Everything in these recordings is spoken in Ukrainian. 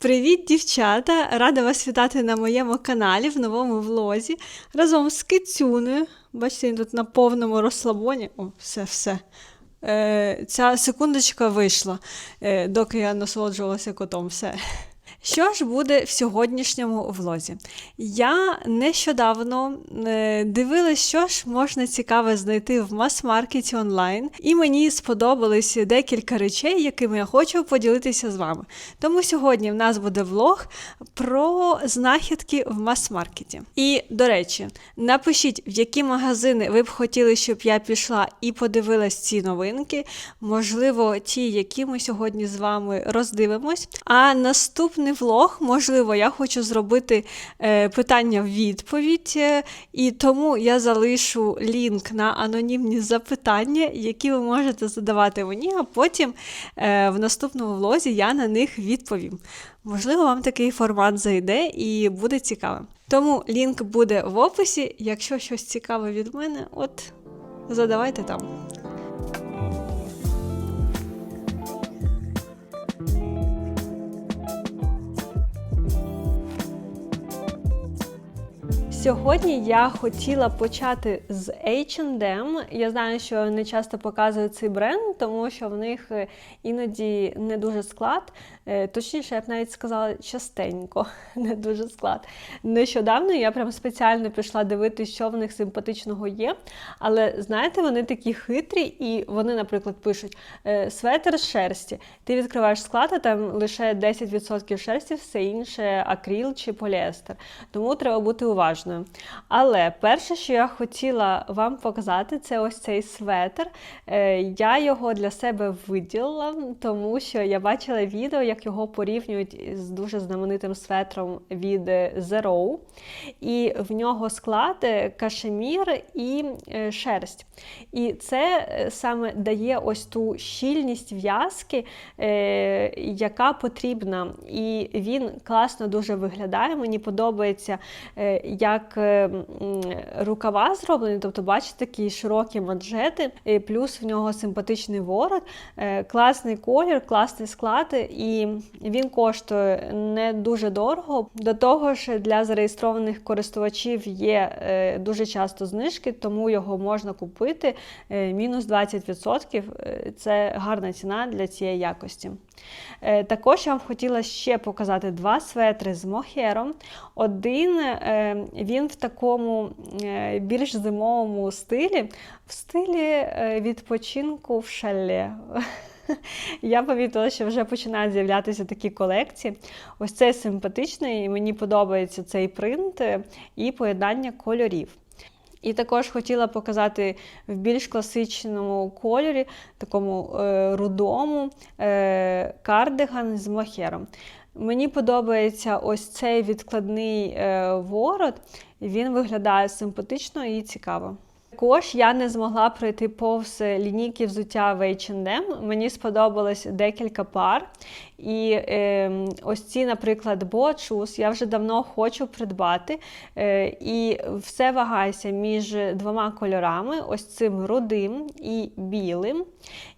Привіт, дівчата! Рада вас вітати на моєму каналі в новому влозі разом з Кицюною. Бачите, він тут на повному розслабоні. О, все, все. Е, ця секундочка вийшла, е, доки я насолоджувалася котом. Все. Що ж буде в сьогоднішньому влозі? Я нещодавно е, дивилась, що ж можна цікаве знайти в мас-маркеті онлайн, і мені сподобались декілька речей, якими я хочу поділитися з вами. Тому сьогодні в нас буде влог про знахідки в мас-маркеті. І, до речі, напишіть, в які магазини ви б хотіли, щоб я пішла і подивилась ці новинки. Можливо, ті, які ми сьогодні з вами роздивимось. А наступний влог, можливо, я хочу зробити е, питання в відповідь, е, і тому я залишу лінк на анонімні запитання, які ви можете задавати мені, а потім е, в наступному влозі я на них відповім. Можливо, вам такий формат зайде і буде цікавим. Тому лінк буде в описі. Якщо щось цікаве від мене, от задавайте там. Сьогодні я хотіла почати з H&M. Я знаю, що не часто показують цей бренд, тому що в них е, іноді не дуже склад. Е, Точніше, я б навіть сказала частенько, не дуже склад. Нещодавно я прям спеціально пішла дивитися, що в них симпатичного є. Але знаєте, вони такі хитрі, і вони, наприклад, пишуть е, светр з шерсті. Ти відкриваєш склад, а там лише 10% шерсті, все інше акріл чи поліестер. Тому треба бути уважною. Але перше, що я хотіла вам показати, це ось цей светр. Е, Я його для себе виділила, тому що я бачила відео, як його порівнюють з дуже знаменитим светром від Zero. І в нього склад е, кашемір і е, шерсть. І це е, саме дає ось ту щільність в'язки, е, яка потрібна. І він класно дуже виглядає. Мені подобається, е, як е, рукава зроблені, тобто, бачите, такі широкі манжети, плюс в нього симпатичний ворот, е, класний колір, класний склад, і він коштує не дуже дорого. До того ж, для зареєстрованих користувачів є е, дуже часто знижки, тому його можна купити мінус 20%. Е, Це гарна ціна для цієї якості. Також я вам хотіла ще показати два светри з мохером. Один він в такому е, більш зимовому стилі, в стилі е, відпочинку в шале. Я помітила, що вже починають з'являтися такі колекції. Ось це симпатичний, і мені подобається цей принт е, і поєднання кольорів. І також хотіла показати в більш класичному кольорі, такому е, рудому, е, кардиган з мохером. Мені подобається ось цей відкладний е, ворот, він виглядає симпатично і цікаво. Також я не змогла пройти повз лінійки взуття в H&M. Мені сподобалось декілька пар. І е, ось ці, наприклад, бочус я вже давно хочу придбати. Е, і все вагається між двома кольорами: ось цим рудим і білим.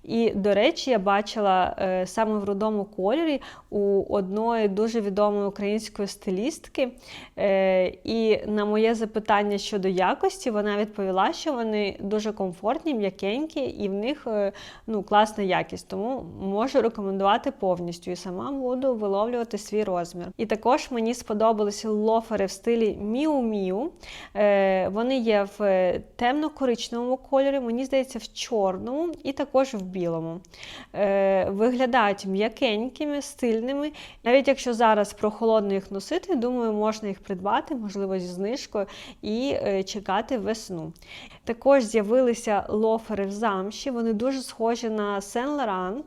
І, до речі, я бачила е, саме в рудому кольорі у одної дуже відомої української стилістки. Е, і на моє запитання щодо якості, вона відповіла, що вони дуже комфортні, м'якенькі, і в них е, ну, класна якість. Тому можу рекомендувати повністю і сама буду виловлювати свій розмір. І також мені сподобалися лофери в стилі Miu. Е, Вони є в е, темно-коричневому кольорі, мені здається, в чорному і також в білому. Виглядають м'якенькими, стильними. Навіть якщо зараз прохолодно їх носити, думаю, можна їх придбати, можливо, зі знижкою, і чекати весну. Також з'явилися лофери в замші, вони дуже схожі на Сен Лоран,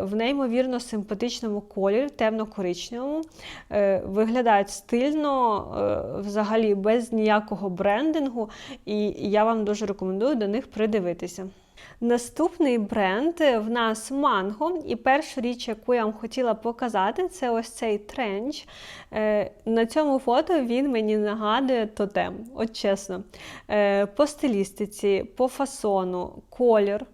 в неймовірно симпатичному кольорі, темно-коричневому. Е, Виглядають стильно, е, взагалі без ніякого брендингу, і я вам дуже рекомендую до них придивитися. Наступний бренд в нас манго, І першу річ, яку я вам хотіла показати, це ось цей тренч. Е, На цьому фото він мені нагадує тотем, от чесно. Е, По стилістиці, по фасону, колір.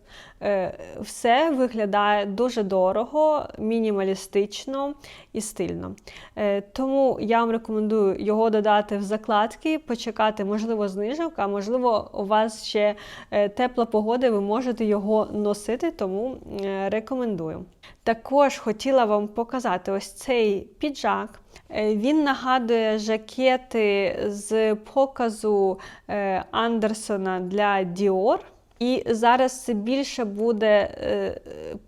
Е, Все виглядає дуже дорого, мінімалістично і стильно. Е, Тому я вам рекомендую його додати в закладки, почекати, можливо, знижок, а можливо, у вас ще е, тепла погода, ви можете його носити, тому рекомендую. Також хотіла вам показати ось цей піджак. Він нагадує жакети з показу Андерсона для Dior. І зараз більше буде е,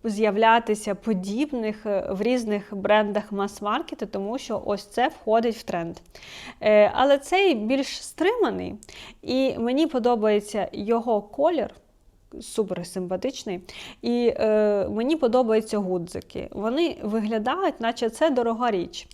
з'являтися подібних е, в різних брендах мас-маркету, тому що ось це входить в тренд. Е, Але цей більш стриманий, і мені подобається його колір. Супер симпатичний. І е, мені подобаються гудзики. Вони виглядають, наче це дорога річ.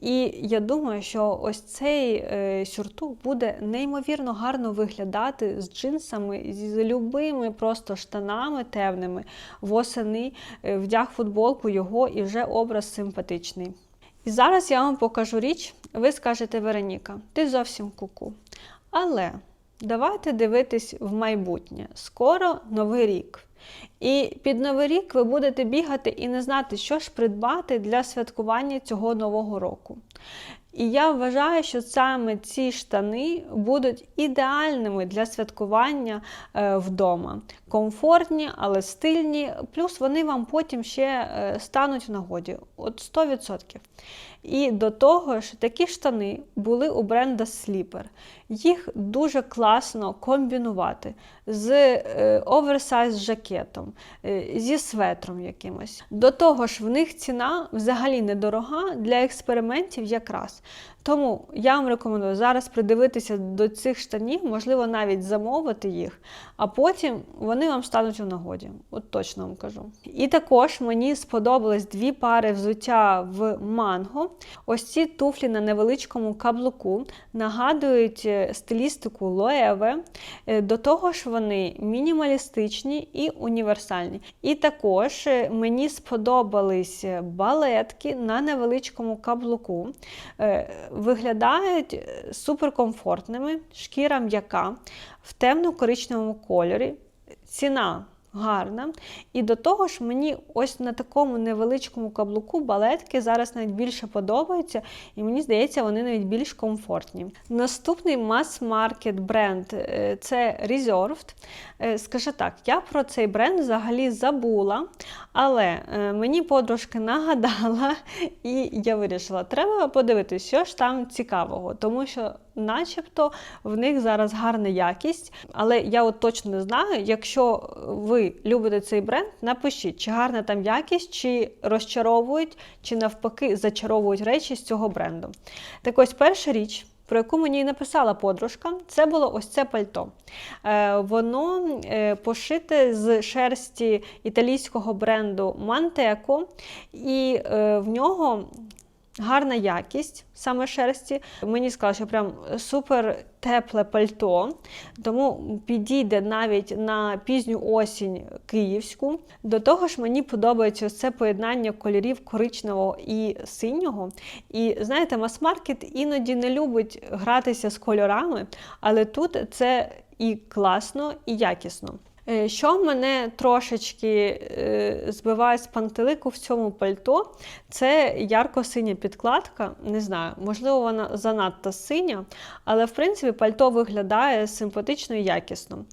І я думаю, що ось цей е, сюртук буде неймовірно гарно виглядати з джинсами, з любими просто штанами темними. Восени е, вдяг футболку його і вже образ симпатичний. І зараз я вам покажу річ. Ви скажете, Вероніка, ти зовсім куку. Але. Давайте дивитись в майбутнє. Скоро новий рік. І під новий рік ви будете бігати і не знати, що ж придбати для святкування цього нового року. І я вважаю, що саме ці штани будуть ідеальними для святкування е, вдома. Комфортні, але стильні, плюс вони вам потім ще е, стануть в нагоді. От 100%. І до того ж, такі штани були у бренда Sleeper. Їх дуже класно комбінувати з е, оверсайз жакетом, е, зі светром якимось. До того ж, в них ціна взагалі недорога для експериментів якраз. Тому я вам рекомендую зараз придивитися до цих штанів, можливо, навіть замовити їх, а потім вони вам стануть у нагоді. От точно вам кажу. І також мені сподобались дві пари взуття в манго. Ось ці туфлі на невеличкому каблуку нагадують е, стилістику Лоеве. Е, До того ж, вони мінімалістичні і універсальні. І також е, мені сподобались балетки на невеличкому каблуку. Виглядають е, суперкомфортними, шкіра м'яка в темно-коричневому кольорі. Ціна гарна. І до того ж, мені ось на такому невеличкому каблуку балетки зараз навіть більше подобаються, і мені здається, вони навіть більш комфортні. Наступний мас-маркет бренд е, це Reserved. Е, Скажу так, я про цей бренд взагалі забула, але е, мені подружка нагадала, і я вирішила, треба подивитися, що ж там цікавого, тому що. Начебто в них зараз гарна якість, але я от точно не знаю. Якщо ви любите цей бренд, напишіть, чи гарна там якість, чи розчаровують, чи навпаки зачаровують речі з цього бренду. Так ось перша річ. Про яку мені написала подружка, це було ось це пальто. Е, воно е, пошите з шерсті італійського бренду Мантеко, і е, в нього гарна якість саме шерсті. Мені сказали, що прям супер тепле пальто, тому підійде навіть на пізню осінь київську. До того ж, мені подобається це поєднання кольорів коричневого і синього. І знаєте, мас-маркет іноді не любить гратися з кольорами, але тут це і класно, і якісно. Е, Що мене трошечки е, збиває з пантелику в цьому пальто, це ярко-синя підкладка. Не знаю, можливо, вона занадто синя, але в принципі пальто виглядає симпатично і якісно.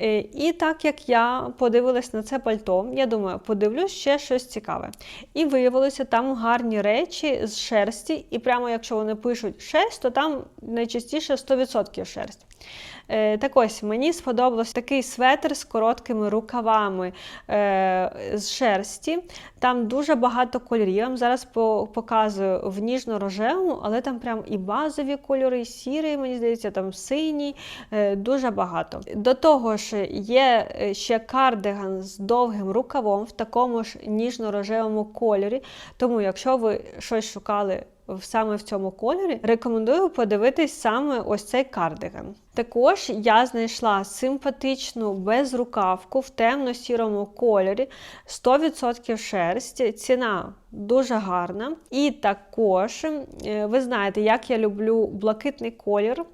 Е, І так як я подивилась на це пальто, я думаю, подивлюсь ще щось цікаве. І виявилося, там гарні речі з шерсті, і прямо якщо вони пишуть шерсть, то там найчастіше 100% шерсть. Е, Так ось мені сподобався такий светр з короткими рукавами е, з шерсті. Там дуже багато кольорів. Я вам зараз показую в ніжно-рожевому, але там прям і базові кольори, і сірий, мені здається, там синій, е, дуже багато. До того ж, є ще кардиган з довгим рукавом в такому ж ніжно-рожевому кольорі. Тому, якщо ви щось шукали саме в цьому кольорі, рекомендую подивитись саме ось цей кардиган. Також я знайшла симпатичну безрукавку в темно-сірому кольорі, 100% шерсть. Ціна дуже гарна. І також е, ви знаєте, як я люблю блакитний колір,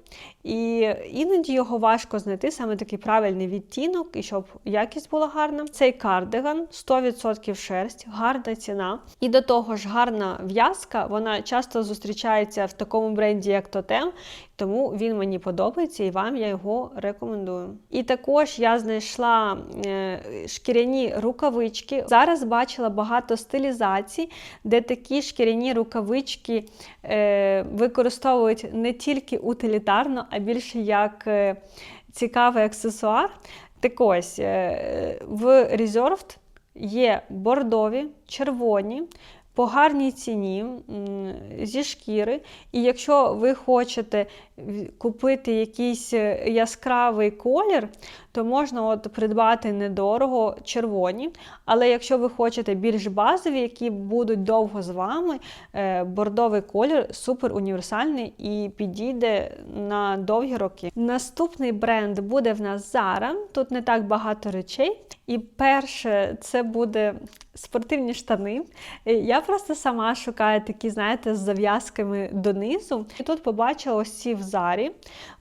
і іноді його важко знайти саме такий правильний відтінок, і щоб якість була гарна. Цей кардиган 100% шерсть, гарна ціна. І до того ж, гарна в'язка, вона часто зустрічається в такому бренді, як Totem, тому він мені подобається і вам я його рекомендую. І також я знайшла е, шкіряні рукавички. Зараз бачила багато стилізацій, де такі шкіряні рукавички е, використовують не тільки утилітарно, а більше як е, цікавий аксесуар. Так ось в Reserved є бордові, червоні. По гарній ціні зі шкіри, і якщо ви хочете купити якийсь е, яскравий колір, то можна от придбати недорого червоні. Але якщо ви хочете більш базові, які будуть довго з вами, е, бордовий колір супер універсальний і підійде на довгі роки. Наступний бренд буде в нас Zara. Тут не так багато речей. І перше, це буде спортивні штани. Е, Я просто сама шукаю такі, знаєте, з зав'язками донизу. І тут побачила ці в Зарі.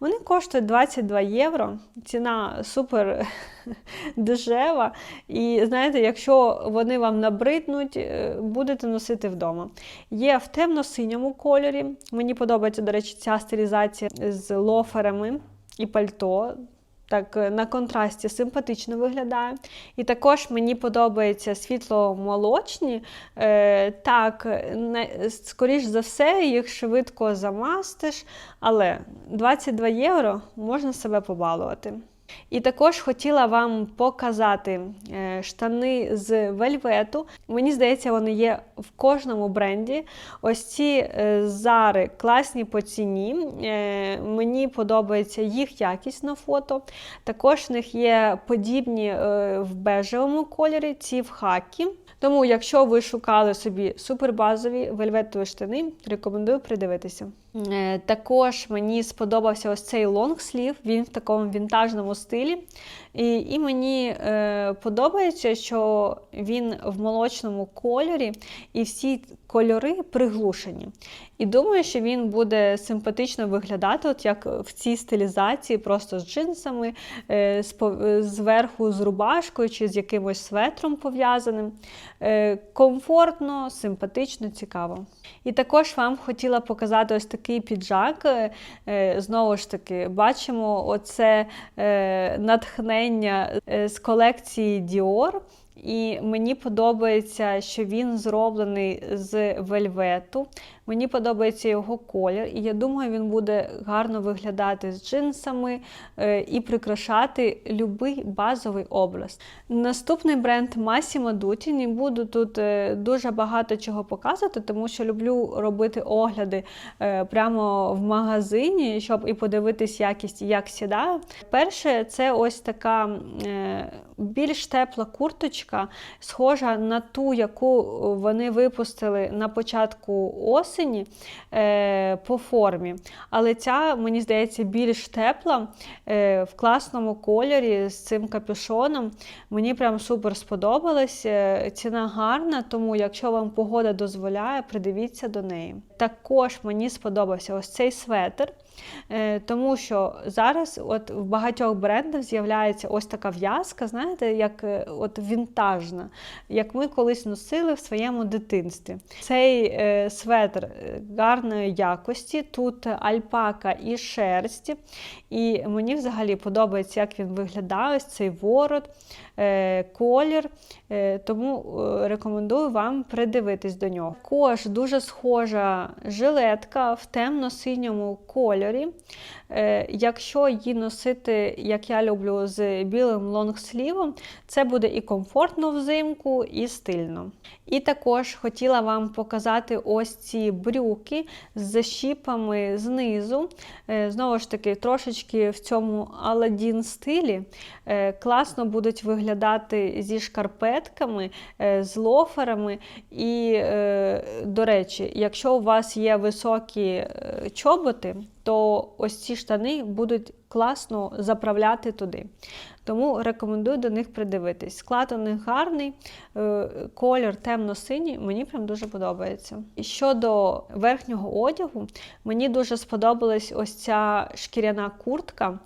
Вони коштують 22 євро. Ціна супер дешева. І знаєте, якщо вони вам набриднуть, е, будете носити вдома. Є в темно-синьому кольорі. Мені подобається, до речі, ця стилізація з лоферами і пальто. Так, е, на контрасті симпатично виглядає. І також мені подобається світло-молочні. Е, так, не, скоріш за все, їх швидко замастиш, але 22 євро можна себе побалувати. І також хотіла вам показати е, штани з вельвету. Мені здається, вони є в кожному бренді. Ось ці е, зари класні по ціні. Е, Мені подобається їх якість на фото. Також в них є подібні е, в бежевому кольорі, ці в хакі. Тому, якщо ви шукали собі супербазові вельветові штани, рекомендую придивитися. Е, Також мені сподобався ось цей лонгслів, він в такому вінтажному стилі. І, і мені е, подобається, що він в молочному кольорі, і всі кольори приглушені. І думаю, що він буде симпатично виглядати, от як в цій стилізації, просто з джинсами, е, е, зверху з рубашкою чи з якимось светром пов'язаним. Е, Комфортно, симпатично, цікаво. І також вам хотіла показати ось такий піджак. Знову ж таки, бачимо оце натхнення з колекції Dior. І мені подобається, що він зроблений з вельвету. Мені подобається його колір, і я думаю, він буде гарно виглядати з джинсами е, і прикрашати будь-який базовий образ. Наступний бренд Massimo Dutti. Не буду тут е, дуже багато чого показувати, тому що люблю робити огляди е, прямо в магазині, щоб і подивитись якість, як сідає. Перше, це ось така більш тепла курточка, схожа на ту, яку вони випустили на початку осені е, по формі. Але ця, мені здається, більш тепла е, в класному кольорі з цим капюшоном. Мені прям супер сподобалось. Е, Ціна гарна, тому якщо вам погода дозволяє, придивіться до неї. Також мені сподобався ось цей светр. Е, Тому що зараз от в багатьох брендах з'являється ось така в'язка, знаєте, як е, от вінтажна, як ми колись носили в своєму дитинстві. Цей е, светр гарної якості, тут альпака і шерсть. І мені взагалі подобається, як він виглядає, цей ворот, колір. Тому рекомендую вам придивитись до нього. Також дуже схожа жилетка в темно-синьому кольорі. Е, Якщо її носити, як я люблю, з білим лонгслівом, це буде і комфортно взимку, і стильно. І також хотіла вам показати ось ці брюки з защіпами знизу. Е, Знову ж таки, трошечки в цьому Аладдін стилі. Е, Класно будуть виглядати зі шкарпетками, з лоферами. І, до речі, якщо у вас є високі чоботи, то ось ці штани будуть класно заправляти туди. Тому рекомендую до них придивитись. Склад у них гарний, е, колір темно-синій, мені прям дуже подобається. І щодо верхнього одягу, мені дуже сподобалась ось ця шкіряна куртка.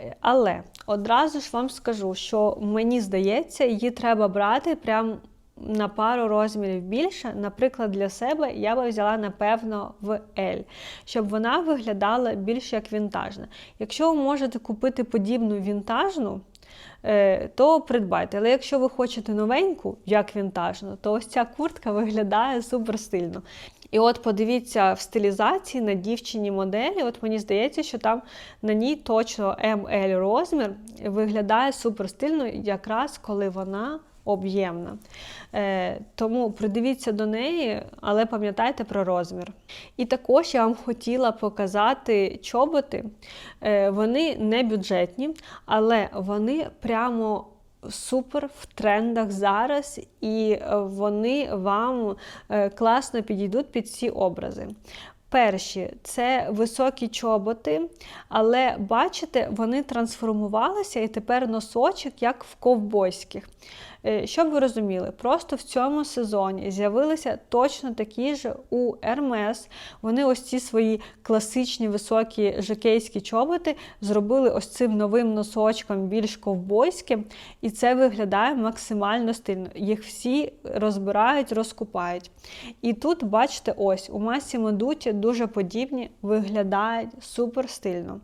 Е, Але одразу ж вам скажу, що мені здається, її треба брати прям на пару розмірів більше. Наприклад, для себе я би взяла, напевно, в L, щоб вона виглядала більш як вінтажна. Якщо ви можете купити подібну вінтажну, е, то придбайте. Але якщо ви хочете новеньку, як вінтажну, то ось ця куртка виглядає супер стильно. І от подивіться в стилізації на дівчині моделі, от мені здається, що там на ній точно ML розмір виглядає супер стильно, якраз коли вона об'ємна. Е, тому придивіться до неї, але пам'ятайте про розмір. І також я вам хотіла показати чоботи. Е, вони не бюджетні, але вони прямо. Супер в трендах зараз, і вони вам е, класно підійдуть під ці образи. Перші це високі чоботи, але бачите, вони трансформувалися і тепер носочок, як в ковбойських. Е, Щоб ви розуміли, просто в цьому сезоні з'явилися точно такі ж у Hermes. Вони ось ці свої класичні високі жакейські чоботи зробили ось цим новим носочком більш ковбойським, і це виглядає максимально стильно. Їх всі розбирають, розкупають. І тут, бачите, ось у масі Медуті дуже подібні, виглядають супер стильно.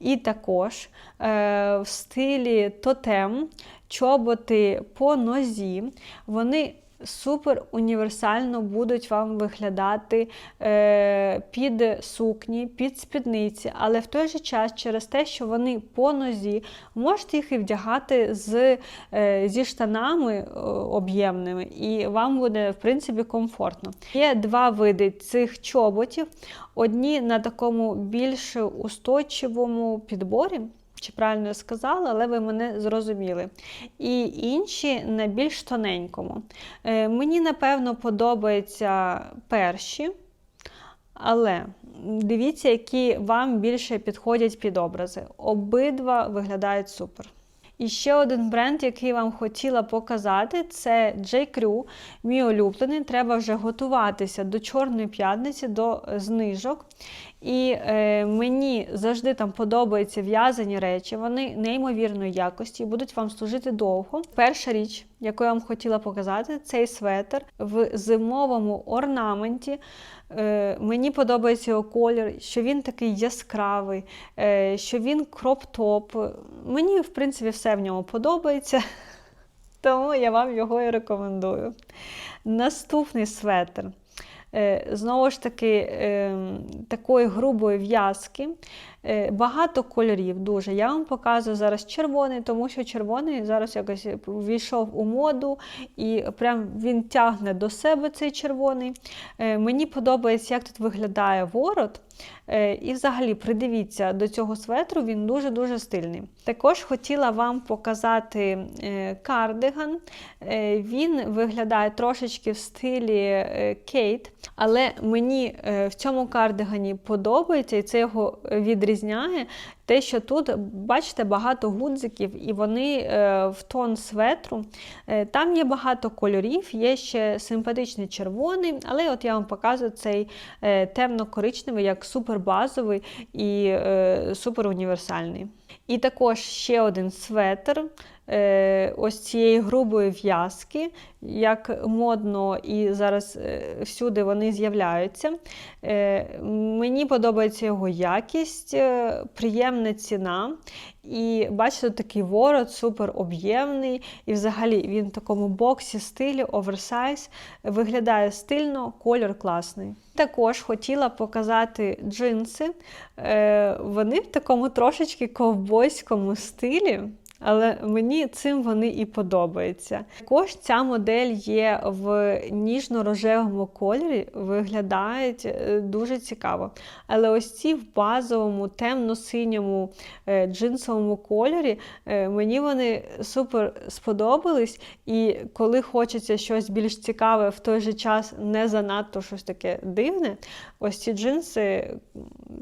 І також е, в стилі тотем чоботи по нозі, вони супер універсально будуть вам виглядати е, під сукні, під спідниці, але в той же час через те, що вони по нозі, можете їх і вдягати з, е, зі штанами е, об'ємними, і вам буде, в принципі, комфортно. Є два види цих чоботів: одні на такому більш устойчивому підборі. Чи правильно я сказала, але ви мене зрозуміли. І інші на більш тоненькому. Е, мені, напевно, подобаються перші, але дивіться, які вам більше підходять під образи. Обидва виглядають супер. І ще один бренд, який вам хотіла показати, це J. Crew, мій улюблений. Треба вже готуватися до Чорної п'ятниці, до знижок. І е, мені завжди там подобаються в'язані речі, вони неймовірної якості будуть вам служити довго. Перша річ, яку я вам хотіла показати, цей светр в зимовому орнаменті. Е, мені подобається його колір, що він такий яскравий, е, що він кроп-топ. Мені, в принципі, все в ньому подобається, тому я вам його і рекомендую. Наступний светр. Е, знову ж таки, ем, такої грубої в'язки. Е, багато кольорів дуже. Я вам показую зараз червоний, тому що червоний зараз якось війшов у моду і прям він тягне до себе цей червоний. Е, мені подобається, як тут виглядає ворот. І взагалі придивіться до цього светру, він дуже-дуже стильний. Також хотіла вам показати кардиган. Він виглядає трошечки в стилі Кейт, але мені в цьому кардигані подобається, і це його відрізняє. Те, що тут, бачите, багато гудзиків, і вони е, в тон светру. Е, там є багато кольорів, є ще симпатичний червоний, але от я вам показую цей е, темно-коричневий, як супербазовий і е, супер універсальний. І також ще один светр. Е, ось цієї грубої в'язки, як модно і зараз е, всюди вони з'являються. Е, мені подобається його якість, приємна ціна. І бачите, такий ворот супер об'ємний. І взагалі він в такому боксі стилі, оверсайз, виглядає стильно, колір класний. Також хотіла показати джинси. Вони в такому трошечки ковбойському стилі. Але мені цим вони і подобаються. Також ця модель є в ніжно-рожевому кольорі, виглядають е, дуже цікаво. Але ось ці в базовому, темно-синьому е, джинсовому кольорі е, мені вони супер сподобались. І коли хочеться щось більш цікаве, в той же час не занадто щось таке дивне, ось ці джинси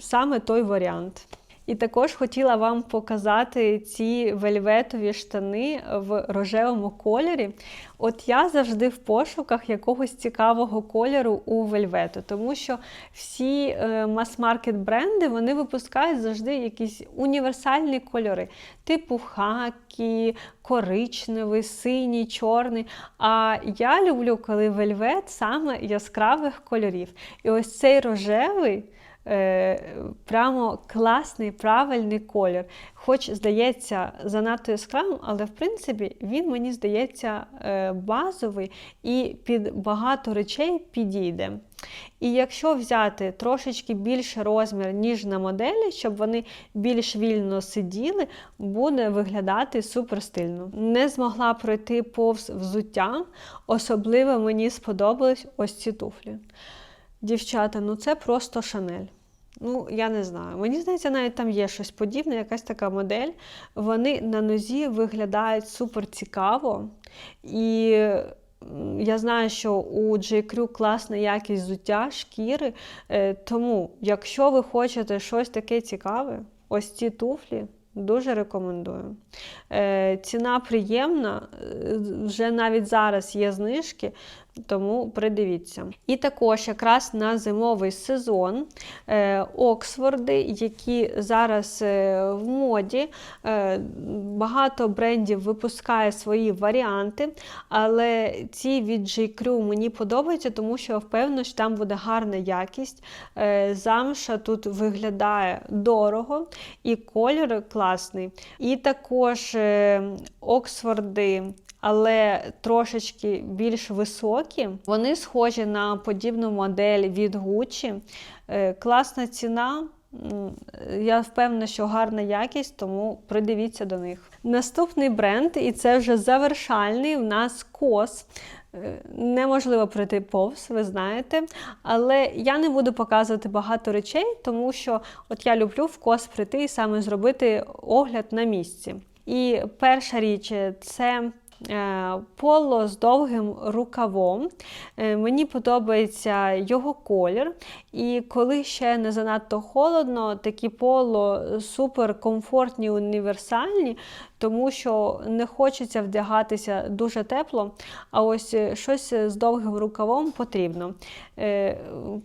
саме той варіант. І також хотіла вам показати ці вельветові штани в рожевому кольорі. От я завжди в пошуках якогось цікавого кольору у вельвету, тому що всі е, мас-маркет бренди вони випускають завжди якісь універсальні кольори, типу хакі, коричневий, синій, чорний. А я люблю, коли вельвет саме яскравих кольорів. І ось цей рожевий. Е, прямо класний, правильний колір. Хоч, здається, занадто яскравим, але в принципі він, мені здається, е, базовий і під багато речей підійде. І якщо взяти трошечки більше розмір, ніж на моделі, щоб вони більш вільно сиділи, буде виглядати супер стильно. Не змогла пройти повз взуття, особливо мені сподобались ось ці туфлі. Дівчата, ну це просто шанель. Ну, я не знаю. Мені здається, навіть там є щось подібне, якась така модель. Вони на нозі виглядають супер цікаво. І я знаю, що у J. Crew класна якість взуття, шкіри. Е, тому, якщо ви хочете щось таке цікаве, ось ці туфлі. Дуже рекомендую. Е, Ціна приємна, е, вже навіть зараз є знижки, тому придивіться. І також якраз на зимовий сезон е, Оксфорди, які зараз е, в моді, е, багато брендів випускає свої варіанти, але ці від J.Crew мені подобаються, тому що впевнено, що там буде гарна якість. Е, замша тут виглядає дорого і колір класний. І також е, Оксфорди але трошечки більш високі. Вони схожі на подібну модель від Gucci. Е, класна ціна. Я впевнена, що гарна якість, тому придивіться до них. Наступний бренд, і це вже завершальний, у нас кос. Е, неможливо пройти повз, ви знаєте. Але я не буду показувати багато речей, тому що от я люблю в кос прийти і саме зробити огляд на місці. І перша річ це Е, поло з довгим рукавом. Е, мені подобається його колір. І коли ще не занадто холодно, такі поло супер комфортні, універсальні, тому що не хочеться вдягатися дуже тепло, а ось щось з довгим рукавом потрібно. Е,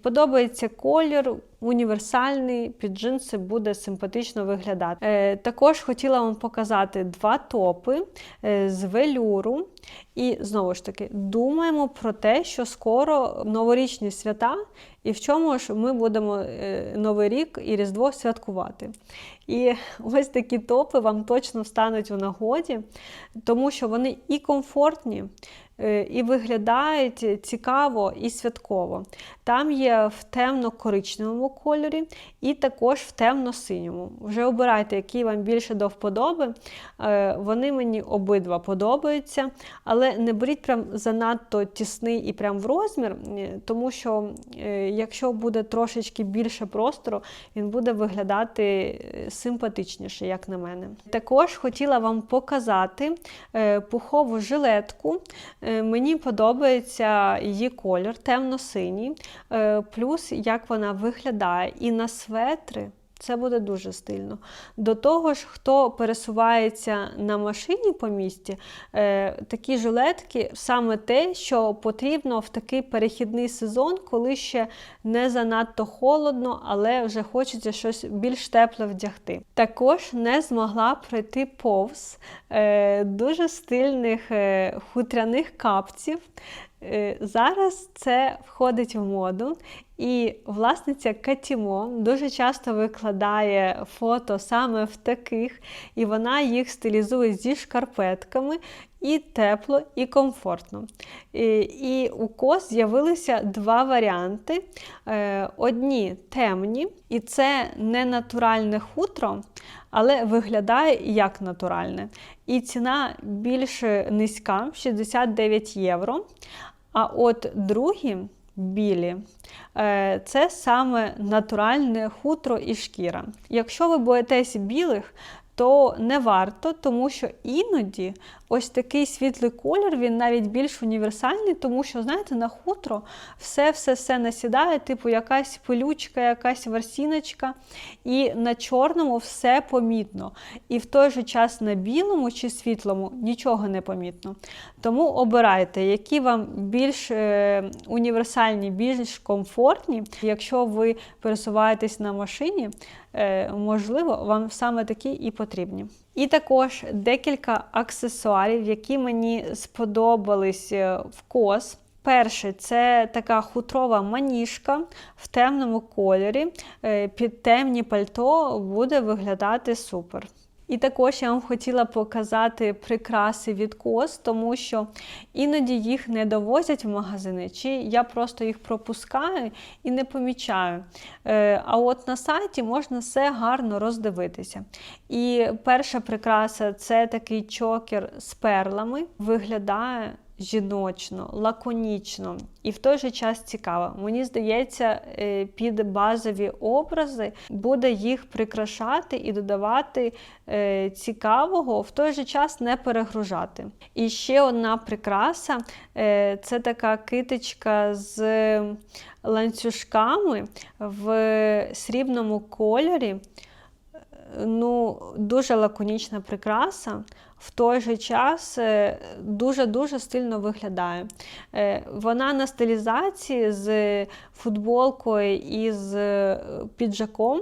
подобається колір, універсальний, під джинси буде симпатично виглядати. Е, також хотіла вам показати два топи е, з велюру. І знову ж таки, думаємо про те, що скоро новорічні свята, і в чому ж ми будемо е, Новий рік і Різдво святкувати. І ось такі топи вам точно стануть у нагоді, тому що вони і комфортні, і виглядають цікаво і святково. Там є в темно-коричневому кольорі і також в темно-синьому. Вже обирайте, який вам більше до вподоби. Е, вони мені обидва подобаються, але не беріть прям занадто тісний і прям в розмір, е, тому що якщо буде трошечки більше простору, він буде виглядати симпатичніше, як на мене. Також хотіла вам показати пухову жилетку. Е, мені подобається її колір, темно-синій, е, плюс як вона виглядає і на светри. Це буде дуже стильно. До того ж, хто пересувається на машині по місті, е, такі жилетки саме те, що потрібно в такий перехідний сезон, коли ще не занадто холодно, але вже хочеться щось більш тепле вдягти. Також не змогла пройти повз е, дуже стильних е, хутряних капців. Е, зараз це входить в моду, і власниця Катімо дуже часто викладає фото саме в таких, і вона їх стилізує зі шкарпетками. І тепло, і комфортно. І, і у кос з'явилися два варіанти. Е, одні темні, і це не натуральне хутро, але виглядає як натуральне. І ціна більш низька 69 євро. А от другі білі е, це саме натуральне хутро і шкіра. Якщо ви боїтесь білих, то не варто, тому що іноді ось такий світлий колір, він навіть більш універсальний, тому що, знаєте, на хутро все-все-все насідає, типу якась пилючка, якась ворсіночка, і на чорному все помітно. І в той же час на білому чи світлому нічого не помітно. Тому обирайте, які вам більш е, універсальні, більш комфортні. Якщо ви пересуваєтесь на машині, можливо, вам саме такі і потрібні. І також декілька аксесуарів, які мені сподобались е, в кос. Перше, це така хутрова маніжка в темному кольорі. Е, Під темні пальто буде виглядати супер. І також я вам хотіла показати прикраси від кос, тому що іноді їх не довозять в магазини, чи я просто їх пропускаю і не помічаю. Е, А от на сайті можна все гарно роздивитися. І перша прикраса це такий чокер з перлами. Виглядає жіночно, лаконічно і в той же час цікаво. Мені здається, е, під базові образи буде їх прикрашати і додавати е, цікавого, в той же час не перегружати. І ще одна прикраса е, це така китичка з ланцюжками в срібному кольорі. Ну, дуже лаконічна прикраса, в той же час е, дуже-дуже стильно виглядає. Е, Вона на стилізації з футболкою і з е, піджаком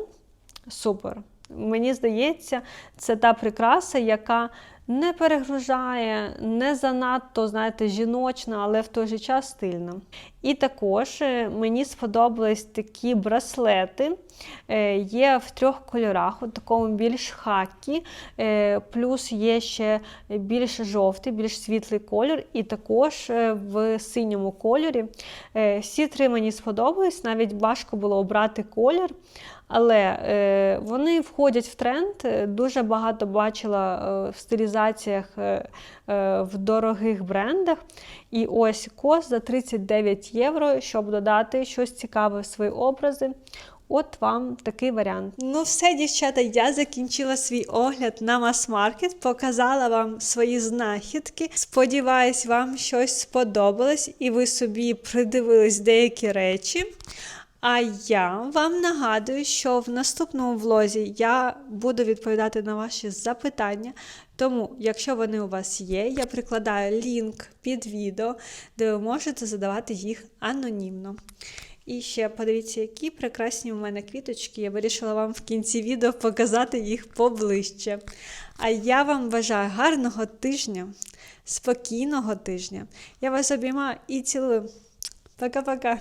супер. Мені здається, це та прикраса, яка не перегружає, не занадто, знаєте, жіночна, але в той же час стильна. І також е, мені сподобались такі браслети. Е, Є в трьох кольорах, у такому більш хакі, е, плюс є ще більш жовтий, більш світлий колір, і також в синьому кольорі. Всі три мені сподобались, навіть важко було обрати колір. Але е, вони входять в тренд. Е, Дуже багато бачила е, в стилізаціях в дорогих брендах. І ось кос за 39 євро, щоб додати щось цікаве в свої образи. От вам такий варіант. Ну, все, дівчата, я закінчила свій огляд на мас-маркет, показала вам свої знахідки. Сподіваюсь, вам щось сподобалось і ви собі придивились деякі речі. А я вам нагадую, що в наступному влозі я буду відповідати на ваші запитання. Тому, якщо вони у вас є, я прикладаю лінк під відео, де ви можете задавати їх анонімно. І ще подивіться, які прекрасні у мене квіточки. Я вирішила вам в кінці відео показати їх поближче. А я вам бажаю гарного тижня, спокійного тижня. Я вас обіймаю і цілую. Пока-пока.